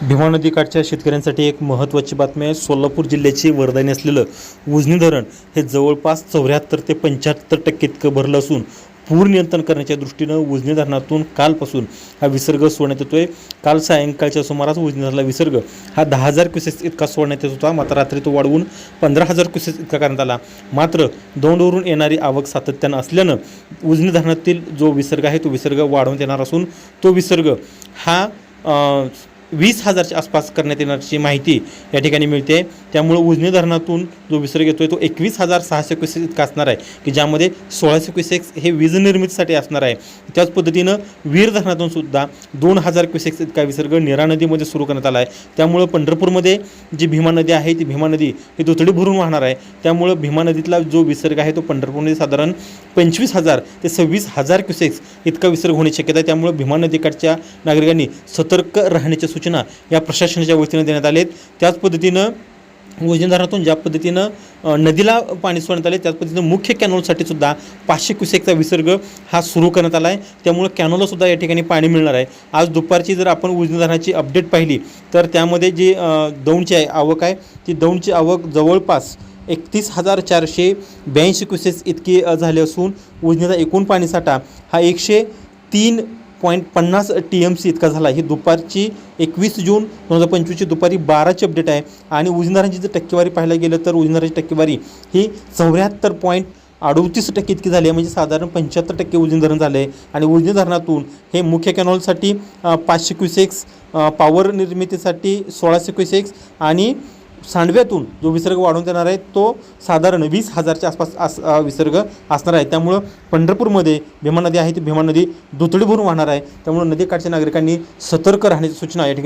भीमा नदीकाठच्या शेतकऱ्यांसाठी एक महत्त्वाची बातमी आहे. सोलापूर जिल्ह्याची वरदानी असलेलं उजनी धरण हे जवळपास चौऱ्याहत्तर ते पंच्याहत्तर टक्के इतकं भरलं असून पूर नियंत्रण करण्याच्या दृष्टीनं उजनी धरणातून कालपासून हा विसर्ग सोडण्यात येतोय. काल सायंकाळच्या सुमारास उजनी धरणाला विसर्ग हा दहा हजार क्युसेस इतका सोडण्यात येत होता. मात्र रात्री तो वाढवून पंधरा हजार क्युसेस इतका करण्यात आला. मात्र दौंडवरून येणारी आवक सातत्यानं असल्यानं उजनी धरणातील जो विसर्ग आहे तो विसर्ग वाढवण्यात येणार असून तो विसर्ग हा वीस हजारच्या आसपास करण्यात येणारची माहिती या ठिकाणी मिळते. त्यामुळे उजनी धरणातून जो विसर्ग येतोय तो एकवीस हजार सहाशे क्युसेक इतका असणार आहे की ज्यामध्ये सोळाशे क्विसेक्स हे वीज निर्मितीसाठी असणार आहे. त्याच पद्धतीनं वीर धरणातून सुद्धा दोन हजार क्विसेक्स इतका विसर्ग निरा नदीमध्ये सुरू करण्यात आला आहे. त्यामुळं पंढरपूरमध्ये जी भीमा नदी आहे ती भीमा नदी ही दुथडी भरून वाहणार आहे. त्यामुळं भीमा नदीतला जो विसर्ग आहे तो पंढरपूरमध्ये साधारण पंचवीस हजार ते सव्वीस हजार क्युसेक्स इतका विसर्ग होण्याची शक्यता आहे. त्यामुळे भीमा नदीकाठच्या नागरिकांनी सतर्क राहण्याच्या सूचना या प्रशासनाच्या वतीनं देण्यात आल्या आहेत त्याच पद्धतीनं उजनी ज्या पद्धतीनं नदीला पाणी सोडण्यात आले त्याच पद्धतीनं मुख्य कॅनॉलसाठी सुद्धा पाचशे क्युसेकचा विसर्ग हा सुरू करण्यात आला आहे त्यामुळे कॅनॉलसुद्धा या ठिकाणी पाणी मिळणार आहे. आज दुपारची जर आपण उजनी अपडेट पाहिली तर त्यामध्ये जी दौंडची आहे आवक आहे ती दौंडची आवक जवळपास एकतीस हजार चारशे ब्याऐंशी क्युसेस इतकी झाले असून उजनीचा एकूण पाणीसाठा हा एकशे तीन पॉईंट पन्नास टी एम सी इतका झाला. ही दुपारची एकवीस जून दोन हजार पंचवीसची दुपारी बाराची अपडेट आहे. आणि उजनारांची जर टक्केवारी पाहायला गेलं तर उजनारांची टक्केवारी ही चौऱ्याहत्तर पॉईंट अडोतीस टक्के इतकी झाली आहे. म्हणजे साधारण पंच्याहत्तर टक्के उजनी धरण झालं आहे आणि उजनी धरणातून हे मुख्य कॅनॉलसाठी पाचशे क्युसेक्स पॉवर निर्मितीसाठी सोळाशे क्युसेक्स आणि सांडव्यातून जो विसर्ग वाढवून देणार आहे तो साधारण वीस हजारच्या आसपास आस विसर्ग असणार आहे. त्यामुळं पंढरपूरमध्ये भीमा नदी आहे ती भीमा नदी दुथडी भरून वाहणार आहे. त्यामुळं नदीकाठच्या नागरिकांनी सतर्क राहण्याची सूचना या ठिकाणी